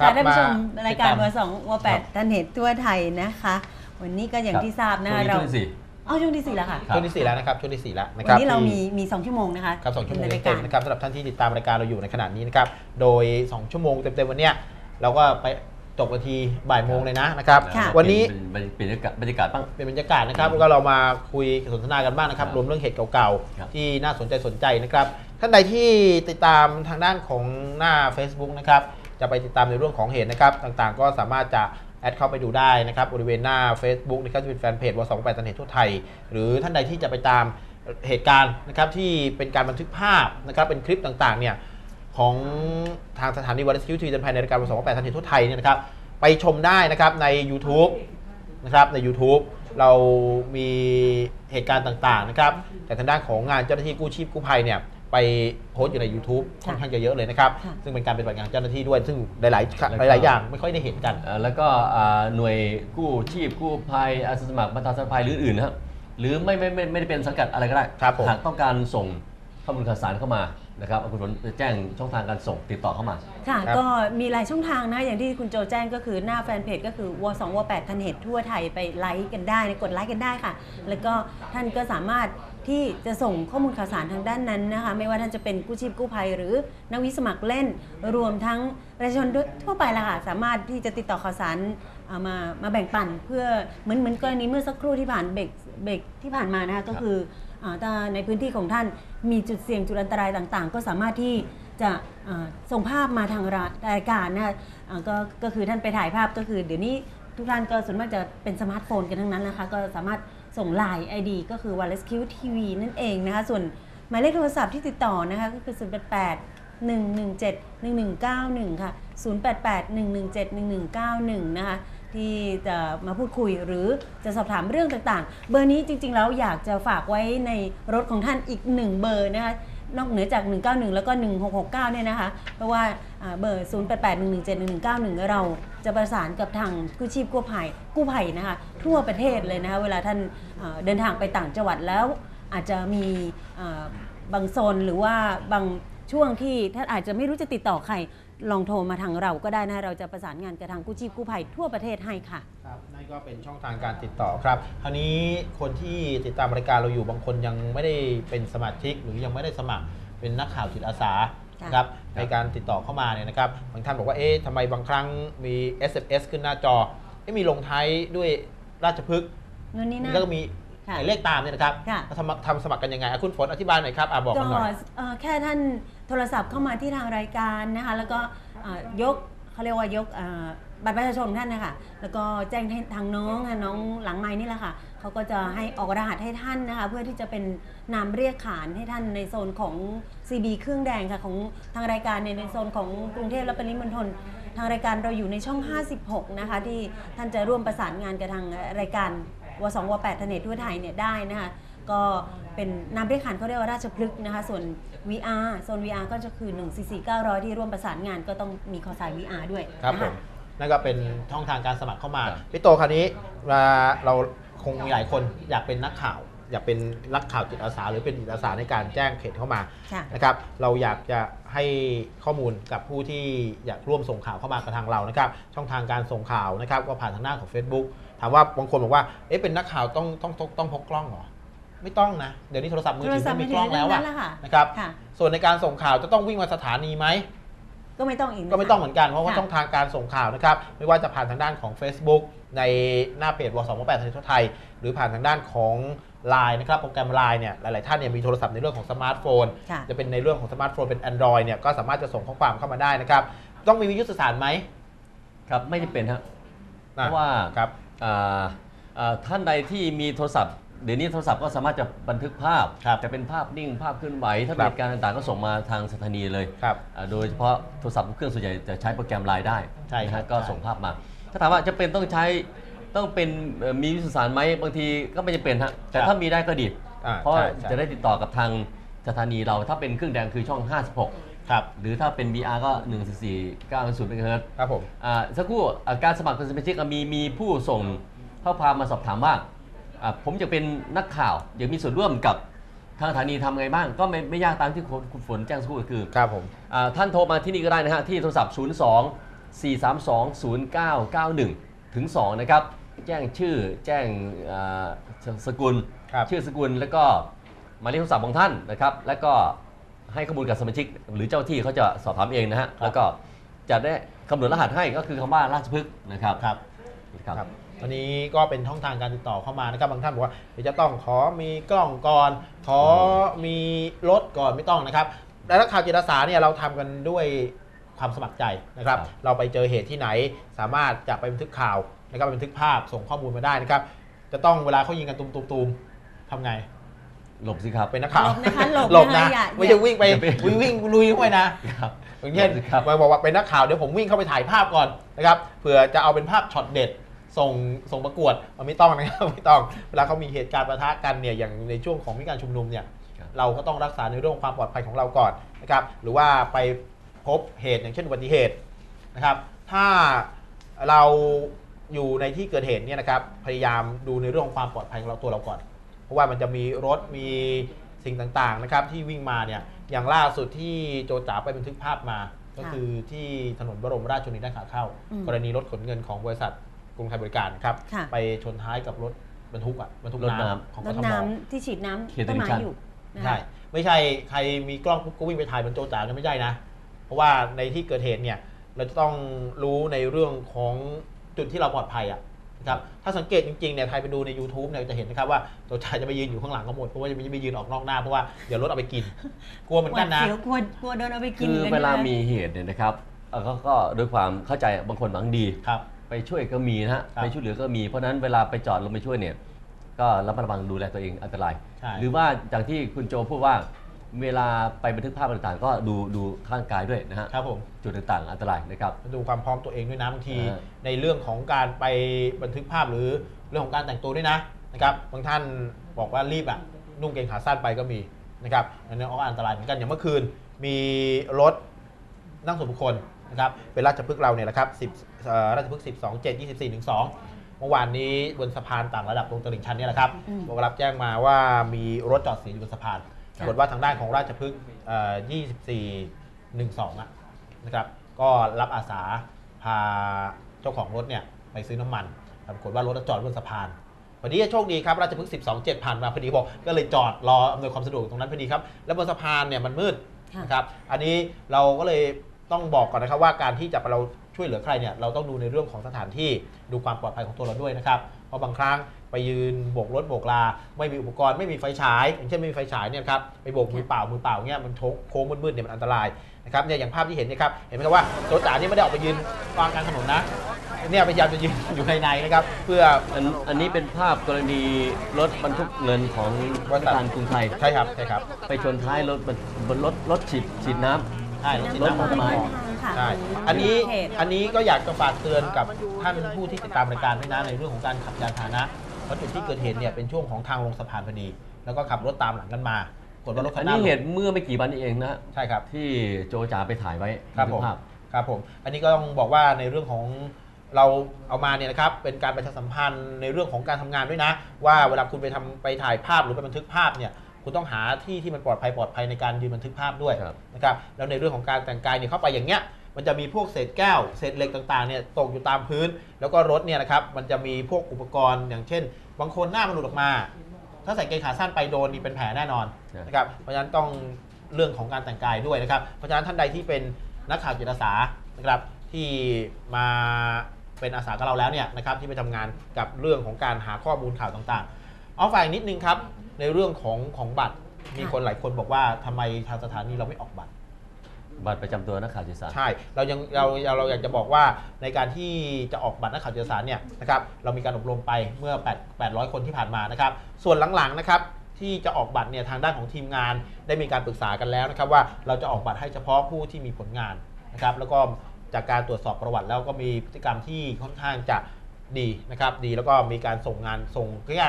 ครัค่ะบท่านผู้ชมมารายการติดตามวสองวแปดท่านเหตุทั่วไทยนะคะ วันนี้ก็อย่างที่ทราบนะคะช่วงเราช่วงที่สี่เอาช่วงที่สี่แล้วค่ะครับช่วงที่สี่แล้วนะครับช่วงที่สี่แล้วนะวัคนรับนี้เราที่มีมีสองชั่วโมงนะคะครับสองชั่วโมงในรายเต็กามรๆนะครับสำหรับท่านที่ติดตามรายการเราอยู่ในขณะนี้นะครับโดย 2 ชั่วโมงเต็มๆวันเนี้ยเราก็ไปจบวันทีบ่ายโมงเลยนะนะครับค่ะวันนี้เป็นเป็นบรรยากาศบรรยากาศบ้างเป็นบรรยากาศนะครับแล้วก็เรามาคุยสนทนากันบ้างนะครับครับรวมเรื่องเหตุเก่าครับๆที่น่าสนใจสนใจนะครับ ท่านใดที่ติดตามทางด้านของหน้า Facebook นะครับ จะไปติดตามในเรื่องของเหตุนะครับต่างๆ ก็สามารถจะแอดเข้าไปดูได้นะครับบริเวณหน้า Facebook นะครับจะเป็นแฟนเพจวสองแปดตันเหตุทั่วไทย หรือท่านใดที่จะไปตามเหตุการณ์นะครับที่เป็นการบันทึกภาพนะครับเป็นคลิปต่างๆเนี่ยของทางสถานีวาไรตี้ทีวีภายในรายการวสองแปดตันเหตุทั่วไทยเนี่ยนะครับไปชมได้นะครับใน YouTube นะครับใน YouTube เรามีเหตุการณ์ต่างๆนะครับแต่ทางด้านของงานเจ้าหน้าที่กู้ชีพกู้ภัยเนี่ย ไปโพสต์อยู่ใน YouTube ค่อนข้างจะเยอะเลยนะครับค่ะซึ่งเป็นการปฏิบัติงานเจ้าหน้าที่ด้วย ซึ่งหลายแล้วก็ๆหลาย ๆ อย่างไม่ค่อยได้เห็นกันเอ่อแล้วก็อ่าหน่วยกู้ชีพกู้ภัยอาสาสมัครบรรเทาสาธารณภัยหรืออื่นนะครับหรือไม่ไม่ไม่ไม่ได้เป็นสังกัดอะไรก็ได้ครับผมหากต้องการส่งข้อมูลข่าวสารเข้ามานะครับคุณฝนจะแจ้งช่องทางการส่งติดต่อเข้ามา ค่ะครับก็มีหลายช่องทางนะ อย่างที่คุณโจแจ้งก็คือหน้าแฟนเพจก็คือวสองวแปดทันเหตุทั่วไทยไปไลค์กันได้นะกดไลค์กันได้ค่ะ แล้วก็ท่านก็สามารถ ที่จะส่งข้อมูลข่าวสารทางด้านนั้นนะคะไม่ว่าท่านจะเป็นกู้ชีพกู้ภัยหรือนักวิสมัครเล่น รวมทั้งประชาชนทั่วไปละค่ะสามารถที่จะติดต่อข่าวสารเอามามาแบ่งปันเพื่อเหมือนเหมือนกรณีเมื่อสักครู่ที่ผ่านเบรกเบรกที่ผ่านมานะคะก็คืออ่าถ้าในพื้นที่ของท่านมีจุดเสี่ยงจุดอันตรายต่างๆ ก็สามารถที่จะอ่าส่งภาพมาทางรายการนะคะอ่าก็ก็คือท่านไปถ่ายภาพก็คือเดี๋ยวนี้ทุกท่านก็ส่วนมากจะเป็นสมาร์ทโฟนกันทั้งนั้นนะคะ ก็สามารถ ส่งไลน์ ID ก็คือ Wireless Q TV นั่นเองนะคะ ส่วนหมายเลขโทรศัพท์ที่ติดต่อนะคะก็คือ 088 117 1191 ค่ะ 088 117 1191 นะคะ ที่จะมาพูดคุยหรือจะสอบถามเรื่องต่างๆ เบอร์นี้จริงๆ แล้วอยากจะฝากไว้ในรถของท่านอีกหนึ่งเบอร์นะคะ นอกเหนือจาก 191 แล้วก็ 1669 เนี่ยนะคะ เพราะว่าเบอร์ 0811711191 เราจะประสานกับทางกู้ชีพกู้ภัยกู้ภัยนะคะ ทั่วประเทศเลยนะคะ เวลาท่านเดินทางไปต่างจังหวัดแล้ว อาจจะมีบางโซนหรือว่าบางช่วงที่ท่านอาจจะไม่รู้จะติดต่อใคร ลองโทรมาทางเราก็ได้นะ เราจะประสานงานกับทางกู้ชีพกู้ภัยทั่วประเทศให้ค่ะ ครับนั่นก็เป็นช่องทางการติดต่อครับคราวนี้คนที่ติดตามรายการเราอยู่บางคนยังไม่ได้เป็นสมาชิก หรือยังไม่ได้สมัครเป็นนักข่าวจิตอาสาค่ะ นะครับในการติดต่อเข้ามาเนี่ยนะครับบางท่านบอกว่าเอ๊ะทำไมบางครั้งมี SMS ขึ้นหน้าจอเอ๊ะมีลงท้ายด้วยราชพฤกษ์เงินนี้นะแล้วก็มีค่ะ หมายเลขตามเนี่ยนะครับค่ะ ทำทำสมัครกันยังไงอะคุณฝนอธิบายหน่อยครับอะบอกก็กันหน่อย เอ่อแค่ท่านโทรศัพท์เข้ามาที่ทางรายการนะคะ แล้วก็เอ่อยกเขาเรียกว่ายกเอ่อบัตรประชาชนของท่านนะคะแล้วก็แจ้งให้ทางน้องอะน้องหลังไม้นี่แหละค่ะเขาก็จะให้ออกรหัสให้ท่านนะคะ เพื่อที่จะเป็นนามเรียกขานให้ท่านในโซนของ CB เครื่องแดงค่ะของทางรายการในยในโซนของกรุงเทพและปริมณฑลทางรายการเราอยู่ในช่อง 56 นะคะ ที่ท่านจะร่วมประสานงานกับทางรายการ ว2ว8ทเนตทั่วไทยเนี่ยได้นะคะก็เป็นนามเรียกขานเขาเรียกว่าราชพฤกษ์นะคะส่วน VR โซน VR ก็จะคือ 1 4 4 900 ที่ร่วมประสานงานก็ต้องมีคอสาย VR ด้วยครับนะผคะมนั่นก็เป็นช่องทางการสมัครเข้ามาครับพี่โตคราวนี้เวลาเราคงมีหลายคนอยากเป็นนักข่าว อยากเป็นนักข่าวจิตอาสา หรือเป็นจิตอาสาในการแจ้งเขตเข้ามา ค่ะ นะครับ เราอยากจะให้ข้อมูลกับผู้ที่อยากร่วมส่งข่าวเข้ามากับทางเรานะครับ ช่องทางการส่งข่าวนะครับก็ผ่านทางหน้าของ Facebook ถามว่าบางคนบอกว่าเอ๊ะเป็นนักข่าวต้องต้องต้องต้องพกกล้องเหรอไม่ต้องนะ เดี๋ยวนี้โทรศัพท์มือโทรถือศัพไม่ท์มีกล้องแล้วมือถืออะนั่นแหละค่ะนะครับค่ะส่วนในการส่งข่าวจะต้องวิ่งมาสถานีไหมก็ไม่ต้องอีกนะคะก็ไม่ต้องเหมือนกันเพราะว่าค่ะช่องทางการส่งข่าวนะครับไม่ว่าจะผ่านทางด้านของ Facebook ในหน้าเพจวสองแปดทั่วไทย หรือผ่านทางด้านของ Line นะครับโปรแกรม Line เนี่ยหลายๆท่านเนี่ยมีโทรศัพท์ในเรื่องของสมาร์ทโฟนค่ะจะเป็นในเรื่องของสมาร์ทโฟนเป็น Android เนี่ยก็สามารถจะส่งข้อความเข้ามาได้นะครับ ต้องมีวิทยุสื่อสารไหมครับไม่ได้เป็นฮะเพอ่ราะว่าครับอ่าอ่า ท่านใดที่มีโทรศัพท์เดี๋ยวนี้โทรศัพท์ก็สามารถจะบันทึกภาพครับจะเป็นภาพนิ่งภาพเคลื่อนไหว ถ้าคมีรับเหตุการณ์ต่างๆ ก็ส่งมาทางสถานีเลยครับอ่าโดยเฉพาะโทรศัพท์เครื่องส่วนใหญ่จะใช้โปรแกรมไลน์ได้ใช่ครับนะฮะก็ใช่ส่งภาพมา ถ้าถามว่าจะเป็นต้องใช้ต้องเป็นเอ่อมีวิทยุสื่อสารไหมบางทีก็ไม่จำเป็นฮะแต่ถ้ามีได้ก็ดีอ่าเพราะใช่ใช่จะได้ติดต่อกับทางสถานีเราถ้าเป็นเครื่องแดงคือช่อง 56 ครับหรือถ้าเป็น BR ก็ 1 4 9 0เมกะเฮิรตซ์ครับผม อ่าสักครู่อ่าการสมัครเป็นสมาชิกอะมีมีผู้ส่งข้อความมาสอบถามว่าอ่าผมจะเป็นนักข่าวอยากมีส่วนร่วมกับทางสถานีทำไงบ้าง ก็ไม่ไม่ยากตามที่คุณคุณฝนแจ้งสักครู่ก็คือ ครับผม อ่าท่านโทรมาที่นี่ก็ได้นะฮะ ที่โทรศัพท์ 0 2 4320991 ถึง 2 นะครับ แจ้งชื่อแจ้งอ่าสสกุล ครับ ชื่อสกุลแล้วก็หมายเลขโทรศัพท์ของท่านนะครับ แล้วก็ ให้ข้อมูลกับสมาชิก หรือเจ้าที่เขาจะสอบถามเองนะฮะแล้วก็จะได้กำหนดรหัสให้ก็คือคำว่าราชพฤกษ์นะครับครับ ครับ ครับอันนี้ก็เป็นช่องทางการติดต่อเข้ามานะครับบางท่านบอกว่าเดี๋ยวจะต้องขอมีกล้องก่อน ขอมีรถก่อนไม่ต้องนะครับ และนักข่าวจิตอาสาเนี่ยเราทำกันด้วยความสมัครใจนะครับ ครับ เราไปเจอเหตุที่ไหนสามารถจะไปบันทึกข่าวนะครับไปบันทึกภาพส่งข้อมูลมาได้นะครับ จะต้องเวลาเขายิงกันตุมๆๆทำไง หลบสิครับเป็นนักข่าวหลบนะคะหลบหลบนะคะนะอย่าไม่ใช่วิ่งไปอย่าไปวิ่งวิ่งลุยเข้าไปนะครับอย่างเช่นครับมาบอกว่าเป็นนักข่าวเดี๋ยวผมวิ่งเข้าไปถ่ายภาพก่อนนะครับเผื่อจะเอาเป็นภาพช็อตเด็ดส่งส่งประกวดมันไม่ต้องนะครับไม่ต้องเวลาเขามีเหตุการณ์ประทะกันเนี่ยอย่างในช่วงของมีการชุมนุมเนี่ยครับเราก็ต้องรักษาในเรื่องของความปลอดภัยของเราก่อนนะครับหรือว่าไปพบเหตุอย่างเช่นอุบัติเหตุนะครับ ถ้าเราอยู่ในที่เกิดเหตุเนี่ยนะครับพยายามดูในเรื่องของความปลอดภัยของเราตัวเราก่อนเพ ราะว่ามันจะมีรถมีสิ่งต่างๆนะครับที่วิ่งมาเนี่ยอย่างล่าสุดที่โจจ๋าไปบันทึกภาพมา ก็ค่ะคือที่ถนนบรมราชชนนีด้านขาเข้าอืมกรณีรถขนเงินของบริษัทกรุงไทยบริการครับค่ะไปชนท้ายกับรถบรรทุกอะบรรทุกรถน้ำน้ำของรกดทมน้ำที่ฉีดน้ำเขตต้นไม้ตลิ่งชันอยู่นะคะใช่ไม่ใช่ใครมีกล้องปุ๊บก็วิ่งไปถ่ายบนโจจ๋าเนี่ยไม่ใช่นะ เพราะว่าในที่เกิดเหตุเนี่ยเราจะต้องรู้ในเรื่องของจุดที่เราปลอดภัยอะ นะครับถ้าสังเกตจริงๆเนี่ยใครไปดูใน YouTube เนี่ยจะเห็นนะครับว่าโจจ๋าจะไปยืนอยู่ข้างหลังก็หมดเพราะว่าจะไม่ยืนออกนอกหน้าเพราะว่าเดี๋ยวรถเอาไปกิน กลัวเหมือนกันนะหวาดเสียวกลัวกลัวโดนเอาไปกินคือกันเวลานะคะมีเหตุเนี่ยนะครับเอ่อก็ก็ด้วยความเข้าใจบางคนหวังดี ครับ ไปช่วยก็มีนะฮะครับไปช่วยเหลือก็มีเพราะฉะนั้นเวลาไปจอดลงไปช่วยเนี่ย ก็ระมัดระวังดูแลตัวเองอันตราย ใช่หรือว่าอย่างที่คุณโจพูดว่า เวลาไปบันทึกภาพต่างๆ ก็ดูดูข้างกายด้วยนะฮะครับผม จุดต่างๆ อันตรายนะครับ ดูความพร้อมตัวเองด้วยนะบางทีอ่าในเรื่องของการไปบันทึกภาพหรือเรื่องของการแต่งตัวด้วยนะนะครับบางท่านบอกว่ารีบอะนุ่งเกงขาสั้นไปก็มีนะครับอันนี้ก็อันตรายเหมือนกันอย่างเมื่อคืนมีรถนั่งส่วนบุคคลนะครับเป็นราชพฤกษ์เราเนี่ยแหละครับ10เอ่อราชพฤกษ์12 7 24 1 2 เมื่อวานนี้บนสะพานต่างระดับตรงตลิ่งชันเนี่ยแหละครับอืม บอกรับแจ้งมาว่ามีรถจอดเสียอยู่บนสะพาน ปรากฏว่าทางด้านของราชพฤกษ์24 12อะนะครับ ก็รับอาสาพาเจ้าของรถเนี่ยไปซื้อน้ำมันปรากฏว่ารถจอดบนสะพานพอดีโชคดีครับราชพฤกษ์12 7 ผ่านมาพอดีบอกก็เลยจอดรออำนวยความสะดวกตรงนั้นพอดีครับ แล้วบนสะพานเนี่ยมันมืดนะครับ อันนี้เราก็เลยต้องบอกก่อนนะครับว่าการที่จะเรา ช่วยเหลือใครเนี่ยเราต้องดูในเรื่องของสถานที่ดูความปลอดภัยของตัวเราด้วยนะครับเพราะบางครั้งไปยืนโบกรถโบกลา ไม่มีอุปกรณ์ไม่มีไฟฉาย อย่างเช่นไม่มีไฟฉายเนี่ยครับไปโบกมือเปล่ามือเปล่าเนี่ยมันโค้งมืดๆเนี่ยมันอันตรายนะครับเนี่ยอย่างภาพที่เห็นเนี่ยครับเห็นไหมครับว่าโจจ๋านี่ไม่ได้ออกไปยืนกลางกลางถนนนะเนี่ยพยายามจะยืนอยู่ในในๆนะครับเพื่ออันอันนี้เป็นภาพกรณีรถบรรทุกเงินของบริษัทการกรุงไทยใช่ครับใช่ครับไปชนท้ายรถบรรบนรถรถฉีดฉีดน้ำ ใช่รถฉีดรถน้ำมอเตอร์ไซค์ค่ะใช่อันนี้เขต อันนี้ก็อยากจะฝากเตือนกับท่านผู้ที่ติดตามรายการด้วยนะในเรื่องของการขับยานพาหนะเพราะจุดที่เกิดเหตุเนี่ยเป็นช่วงของทางลงสะพานพอดี แล้วก็ขับรถตามหลังกันมากดว่ารถคัอันนหน้านี้ลงเหตุเมื่อไม่กี่วันนี้เองนะฮะใช่ครับ ที่โจจ๋าไปถ่ายไว้ครับผม ภาพ ครับผมอันนี้ก็ต้องบอกว่าในเรื่องของเราเอามาเนี่ยนะครับเป็นการประชาสัมพันธ์ในเรื่องของการทำงานด้วยนะ ว่าเวลาคุณไปทำไปถ่ายภาพหรือไปบันทึกภาพเนี่ย คุณต้องหาที่ที่มันปลอดภัยปลอดภัยในการยืนบันทึกภาพด้วยครับนะครับแล้วในเรื่องของการแต่งกายเนี่ยเข้าไปอย่างเงี้ยมันจะมีพวกเศษแก้ว เศษเหล็กต่างๆเนี่ยตกอยู่ตามพื้น แล้วก็รถเนี่ยนะครับมันจะมีพวกอุปกรณ์อย่างเช่น บางคนหน้ามันหลุดออกมา ถ้าใส่เกงขาสั้นไปโดนนี่เป็นแผลแน่นอนครับนะครับเพราะฉะนั้นต้องเรื่องของการแต่งกายด้วยนะครับเพราะฉะนั้นท่านใดที่เป็นนักข่าวจิตอาสานะครับที่มาเป็นอาสากับเราแล้วเนี่ยนะครับที่ไปทำงานกับเรื่องของการหาข้อมูลข่าวต่างๆ เอาฝ่ายนิดนึงครับ ในเรื่องของของบัตร มีคนหลายคนบอกว่าทำไมทางสถานีเราไม่ออกบัตร บัตรประจำตัวนักข่าวจิตสาร ใช่ เรายังเราเราเราอยากจะบอกว่าในการที่จะออกบัตรนักข่าวจิตอาสารเนี่ยนะครับ เรามีการอบรมไปเมื่อ8 800 คนที่ผ่านมานะครับ ส่วนหลังๆนะครับที่จะออกบัตรเนี่ยทางด้านของทีมงาน ได้มีการปรึกษากันแล้วนะครับว่าเราจะออกบัตรให้เฉพาะผู้ที่มีผลงานนะครับแล้วก็จากการตรวจสอบประวัติแล้วก็มีพฤติกรรมที่ค่อนข้างจะดีนะครับดีแล้วก็มีการส่งงานส่งก็คือ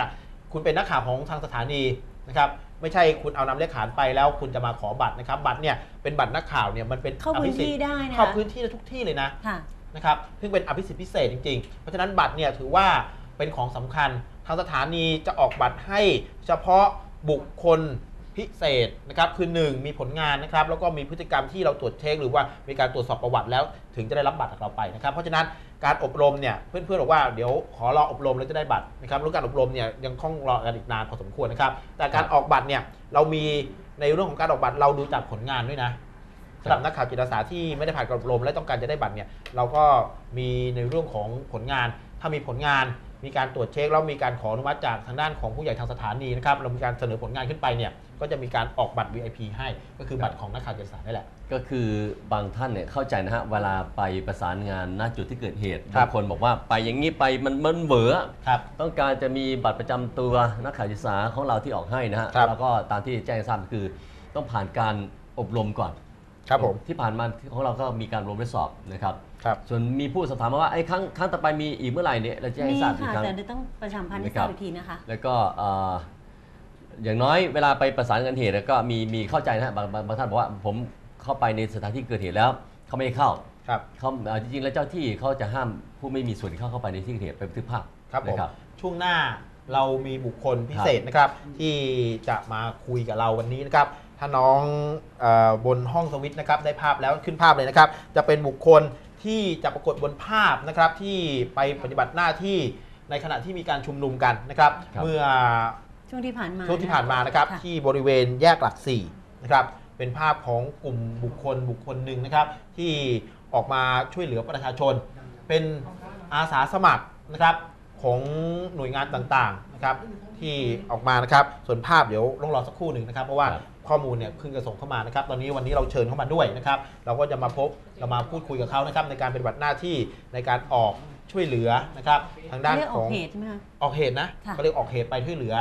คุณเป็นนักข่าวของทางสถานีนะครับไม่ใช่คุณเอานำเลขขานไปแล้วคุณจะมาขอบัตรนะครับ บัตรเนี่ยเป็นบัตรนักข่าวเนี่ยมันเป็นเข้าพื้นที่อภิสิทธิ์ได้นะเข้าพื้นที่ได้ทุกที่เลยนะค่ะนะครับซึ่งเป็นอภิสิทธิพิเศษจริงๆ เพราะฉะนั้นบัตรเนี่ยถือว่าเป็นของสำคัญทางสถานีจะออกบัตรให้เฉพาะบุคคลพิเศษนะครับคือ 1 มีผลงานนะครับ แล้วก็มีพฤติกรรมที่เราตรวจเช็คหรือว่ามีการตรวจสอบประวัติแล้ว ถึงจะได้รับบัตรจากเราไปนะครับ เพราะฉะนั้น การอบรมเนี่ยเพื่อนๆบอกว่าเดี๋ยวขอรออบรมแล้วจะได้บัตรนะครับรู้การอบรมเนี่ยยังต้องรอกันอีกนานพอสมควรนะครับ แต่การออกบัตรเนี่ยเรามีในเรื่องของการออกบัตรเราดูจากผลงานด้วยนะสำหรับนักข่าวจิตอาสาที่ไม่ได้ผ่านการอบรมและต้องการจะได้บัตรเนี่ยเราก็มีในเรื่องของผลงาน ถ้ามีผลงาน มีการตรวจเช็คแล้วมีการขออนุมัติจากทางด้านของผู้ใหญ่ทางสถานีนะครับเรามีการเสนอผลงานขึ้นไปเนี่ยก็จะมีการออกบัตร VIP ให้ก็คือบัตรของนักข่าวจิตอาสานี่แหละ ก็คือบางท่านเนี่ยเข้าใจนะฮะเวลาไปประสานงานณจุดที่เกิดเหตุครับบางคนบอกว่าไปอย่างนี้ไปมันมันเหวอครับต้องการจะมีบัตรประจำตัวนักข่าวจิตอาสาของเราที่ออกให้นะฮะครับแล้วก็ตามที่แจ้งให้ทราบคือต้องผ่านการอบรมก่อน ครับผมที่ผ่านมาของเราก็มีการอบรมทดสอบนะครับ ครับ ส่วนมีผู้สอบถามมาว่าไอ้ครั้งครั้งต่อไปมีอีกเมื่อไหร่เนี่ยเราแจ้งมีให้ทราบอีกค่ะครั้ง แต่เดี๋ยวต้องประชาสัมพันธ์ให้นะทครัราบบอีกทีนะคะ แล้วก็เอ่ออย่างน้อยเวลาไปประสานงานเหตุก็มีมีเข้าใจนะฮะบางบางบางท่านบอกว่าผมเข้าไปในสถานที่เกิดเหตุแล้วเขาไม่ให้เข้าครับ เขาเอ่อจริงๆแล้วเจ้าที่เขาจะห้ามผู้ไม่มีส่วนเข้าเข้าไปในที่เกิดเหตุไปบันทึกภาพครับผม นะครับช่วงหน้าเรามีบุคคลพิเศษนะครับ ที่จะมาคุยกับเราวันนี้นะครับ ถ้าน้องเออบนห้องสวิตช์นะครับได้ภาพแล้วขึ้นภาพเลยนะครับ จะเป็นบุคคล ที่จะปรากฏบนภาพนะครับที่ไปปฏิบัติหน้าที่ในขณะที่มีการชุมนุมกันนะครับครับเมื่อช่วงที่ผ่านมาช่วงที่ผ่านมานะครับค่ะที่บริเวณแยกหลักสี่นะครับเป็นภาพของกลุ่มบุคคลบุคคลหนึ่งนะครับ ที่ออกมาช่วยเหลือประชาชน เป็นอาสาสมัครนะครับของหน่วยงานต่างๆนะครับที่ออกมานะครับ ส่วนภาพเดี๋ยวต้องรอสักครู่หนึ่งนะครับ เพราะว่าครับ ข้อมูลเนี่ยเพิ่งจะส่งเข้ามานะครับตอนนี้วันนี้เราเชิญเข้ามาด้วยนะครับเราก็จะมาพบเรามาพูดคุยกับเขานะครับในการปฏิบัติหน้าที่ในการออกช่วยเหลือนะครับทางด้านเรียกขอออกง เหตุใช่ไหมคะ ออกเหตุนะค่ะเขาเรียกออกเหตุไปช่วยเหลือ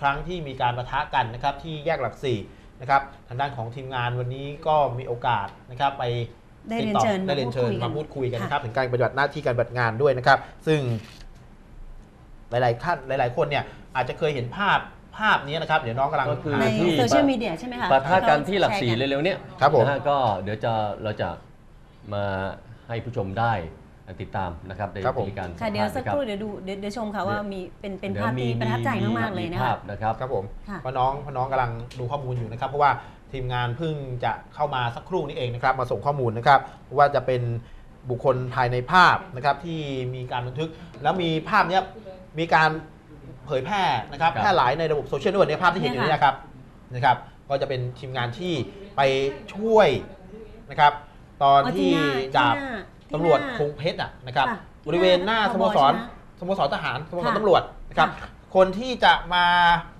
ครั้งที่มีการประทะกันนะครับที่แยกหลักสี่นะครับทางด้านของทีมงานวันนี้ก็มีโอกาสนะครับไปได้ติเรียนต่อเชิญได้เรียนเชิญมามาพูพูดดคุคุยยกักันนนะครับถึงการปฏิบัติหน้าที่การปฏิบัติงานด้วยนะครับ ซึ่งหลายๆท่านหลาย ๆ คนเนี่ยอาจจะเคยเห็นภาพ ภาพนี้นะครับ เดี๋ยวน้องกำลังก็คือ ในหาที่ โซเชียลมีเดียใช่ไหมคะปะทะกันที่หลักแชร์สี่เร็วๆเนี้ยครับผม นะฮะก็เดี๋ยวจะเราจะมาให้ผู้ชมได้ติดตามนะครับในครับผมวิธีการค่ะเดี๋ยวสักนะคบรู่เดี๋ยวดูเดี๋ยวเดี๋ยวชมค่ะว่ามีเป็นเป็นดี๋ยวภาพที่ประทับใจมากๆเลยนะภาคะ พนะครับ ครับผมค่ะ เพราะน้องเพราะน้องกำลังดูข้อมูลอยู่นะครับ เพราะว่าทีมงานเพิ่งจะเข้ามาสักครู่นี้เองนะครับ มาส่งข้อมูลนะครับ ว่าจะเป็นบุคคลภายในภาพนะครับที่มีการบันทึก แล้วมีภาพเนี้ยมีการ เผยแพร่นะครับครับแพร่หลายในระบบโซเชียลด้วยในภาพที่เห็นอยู่เนี่นี้ยค่ะนะครับนะครับก็จะเป็นทีมงานที่ไปช่วยนะครับตอนอ๋อที่หน้ดาบที่หน้าตำรวจที่หน้าคงเพชรอะนะครับค่ะบริเวณหน้าที่สหน้าโมสรผบใช่ไหมสโมสรทหารสโมสรค่ะตำรวจนะครับค่ะคนที่จะมา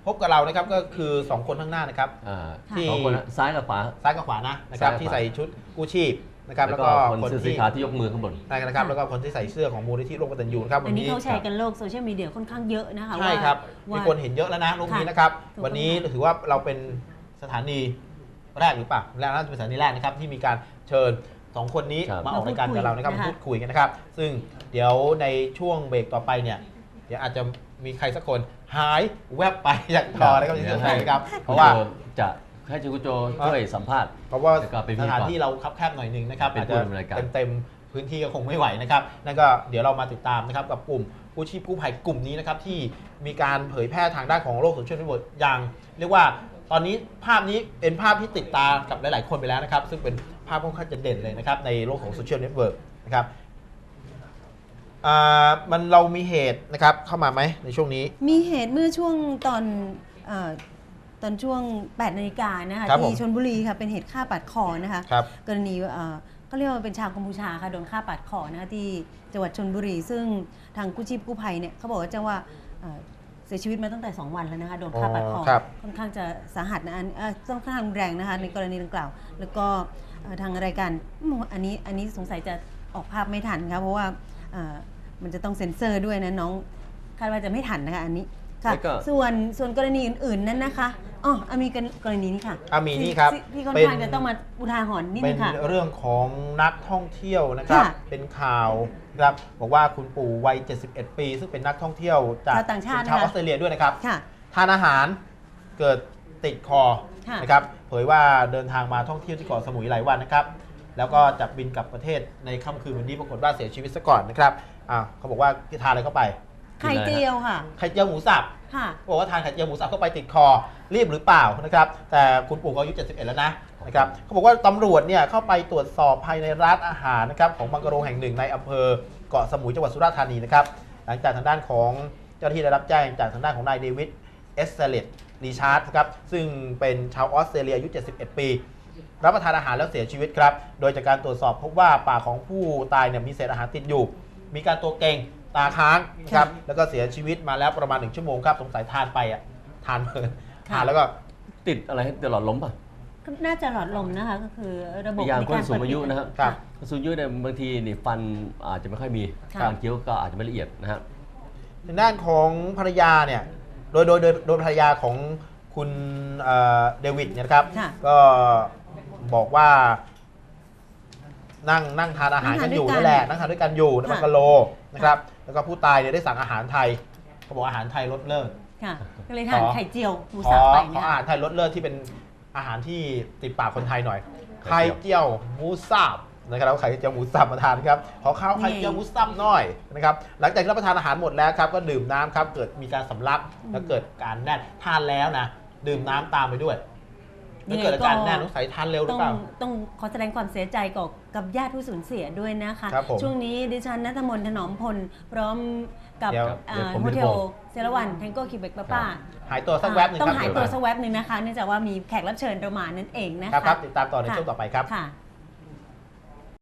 พบกับเรานะครับก็คือ 2 คนข้างหน้านะครับอ่าที่สองคนนะซ้ายกับขวาซ้ายกับขวานะนะครับซ้ายกับขวาที่ใส่ชุดกู้ชีพ นะครับแล้แล้ววก็ก็คนคนเสื้อสีที่ขาวที่ยกมือข้างบนได้นะครับแล้วก็คนที่ใส่เสื้อของมูลนิธิร่วมกตัญญูนะครับอัวันนนี้นี้เขาแชร์กันโลกโซเชียลมีเดียค่อนข้างเยอะนะคะใช่ว่าครับมีว่าคนเห็นเยอะแล้วนะรูปนี้ค่ะนะครับถูกต้องวันนี้ถือว่าเราเป็นสถานีแรกหรือเปล่าและน่าจะเป็นสถานีแรกนะครับที่มีการเชิญสองคนนี้ครับมาออกรายการกับเรานะครับมามาพูพูดดคุคุยยกันนะครับ ซึ่งเดี๋ยวในช่วงเบรกต่อไปเนี่ยเดี๋ยวอาจจะมีใครสักคนหายแวบไปจากจอนะครับที่เสียใจนะครับ เพคุณราะว่าโจจะ ให้จูกุโจช่วยสัมภาษณ์เพราะว่าแล้วก็เป็นพิสธีกรถานที่เราคับแคบหน่อยหนึ่งนะครับเป็นอาจผู้จะดำเนินรายการเต็มๆพื้นที่ก็คงไม่ไหวนะครับนั่นก็เดี๋ยวเรามาติดตามนะครับกับกลุ่มกู้ชีพกู้ภัยกลุ่มนี้นะครับที่มีการเผยแพร่ทางด้านของโลกโซเชียลมีเดียอย่างเรียกว่าตอนนี้ภาพนี้เป็นภาพที่ติดตากับหลาย ๆ คนไปแล้วนะครับ ซึ่งเป็นภาพค่อนข้างจะเด่นเลยนะครับในโลกของโซเชียลเน็ตเวิร์กนะครับอ่ามันเรามีเหตุนะครับเข้ามาไหมในช่วงนี้ มีเหตุเมื่อช่วงตอนเอ่อ ตอนช่วง8นาฬิกานะคะครับผม ที่ชนบุรีค่ะเป็นเหตุฆ่าปาดคอนะคะครับ กรณีเอ่อก็เรียกว่าเป็นชาวกัมพูชาค่ะโดนฆ่าปาดคอนะคะที่จังหวัดชนบุรี ซึ่งทางกู้ชีพกู้ภัยเนี่ยเขาบอกว่าจะว่าเอ่อเสียชีวิตมาตั้งแต่ 2 วันแล้วนะคะโดนฆ่าปาดคอ อ๋อครับ ค่อนข้างจะสาหัสนะอันเอ่อต้องค่อนข้างรุนแรงนะคะในกรณีดังกล่าว แล้วก็เอ่อทางรายการอืมอันนี้อันนี้สงสัยจะออกภาพไม่ทันค่ะเพราะว่าเอ่อมันจะต้องเซ็นเซอร์ด้วยนะน้องคาดว่าจะไม่ทันนะคะอันนี้ ค่ะแล้วก็ ส่วนส่วนกรณีอื่นๆนั้นนะคะอ๋ออะมีกรณีนี้ค่ะอะมีนี่ครับที่ที่ค่อนเป็นข้างจะต้องมาอุทาหรณ์นิดเป็นึนงค่ะ เรื่องของนักท่องเที่ยวนะครับ ค่ะเป็นข่าวนะครับบอกว่าคุณปู่วัย 71 ปี ซึ่งเป็นนักท่องเที่ยวจากชาวต่างชาติเป็นชาวนะคะออสเตรเลียด้วยนะครับ ค่ะ ทานอาหารเกิดติดคอค่ะนะครับเผยว่าเดินทางมาท่องเที่ยวที่เกาะสมุยหลายวันนะครับ แล้วก็จะบินกลับประเทศในค่ำคืนวันนี้ปรากฏว่าเสียชีวิตซะก่อนนะครับอ่าเขาบอกว่าทานอะไรเข้าไป ไข่เจียวค่ะ ไข่เจียวหมูสับค่ะบอกว่าทานไข่เจียวหมูสับเข้าไปติดคอรีบหรือเปล่านะครับ แต่คุณปู่ก็อายุ 71 แล้วนะนะครับเขาบอกว่าตำรวจเนี่ยเข้าไปตรวจสอบภายในร้านอาหารนะครับของบังกะโรงแห่งหนึ่งในอำเภอเกาะสมุยจังหวัดสุราษฎร์ธานีนะครับหลังจากทางด้านของเจ้าหน้าที่ได้รับแจ้งจากทางด้านของนายเดวิดเอสเซเลตรีชาร์ดครับซึ่งเป็นชาวออสเตรเลียอายุ 71 ปี รับประทานอาหารแล้วเสียชีวิตครับ โดยจากการตรวจสอบพบว่าปากของผู้ตายเนี่ยมีเศษอาหารติดอยู่ มีการตัวเก่ง ตาค้างครับแล้วก็เสียชีวิตมาแล้วประมาณหนึ่งชั่วโมงครับสงสัยทานไปอะทานเพลินค่ะทานแล้วก็ติดอะไรให้ตลอดล้มป่ะก็น่าจะหลอดลมนะคะก็คือระบบอย่างในคนการสูงอายุเปิดปิดนะครับครับคนสูงอายุเนี่ยบางทีนี่ฟันอาจจะไม่ค่อยมีค่ะการเคี้ยวก็อาจจะไม่ละเอียดนะฮะทางด้านของภรรยาเนี่ยโดยโดยโดยโดยภรรยาของคุณเอ่อเดวิดเนี่ยนะครับค่ะก็บอกว่า นั่งนั่งทานอาหารกันอยู่นั่นแหละนั่งทานด้วยกันอยู่ในค่ะบังกะโลนะครับ แล้วก็ผู้ตายเนี่ยได้สั่งอาหารไทยเขาบอกอาหารไทยลดเลิศค่ะก็เลยทานขอไข่เจียวหมูขอสับไปขอเนี่ยอาหารไทยรสเลิศที่เป็นอาหารที่ติดปากคนไทยหน่อย ไข่ไข่เจียวหมูสับนะครับเอาไข่เจียวหมูสับมาทานครับขอข้าวไข่เจียวหมูสับหน่อยนะครับหลังจากที่รับประทานอาหารหมดแล้วครับก็ดื่มน้ำครับเกิดมีการสำลักแล้วเกิดการแน่นทานแล้วนะดื่มน้ำตามไปด้วย แล้วเกิดอาการแน่นสงสัยทานเร็วหรืต้อองเปล่า ต้องขอแสดงความเสียใจกับกับญาติผู้สูญเสียด้วยนะคะครับผมช่วงนี้ดิฉันนัทมนต์ถนอมพล พร้อมกับเดี๋ยวอ่าเดี๋ยวผมโฮเทจะลบอกเซรวันแทงโก้คิวเบกป้าป้าหายตัวสักแวบหนึ่งต้อครับงหายตัวสักแวบหนึ่งนะคะเนื่องจากว่ามีแขกรับเชิญเรามานั่นเองนะครัคะบครับติดตามต่อในค่ะช่วงต่อไปครับค่ะ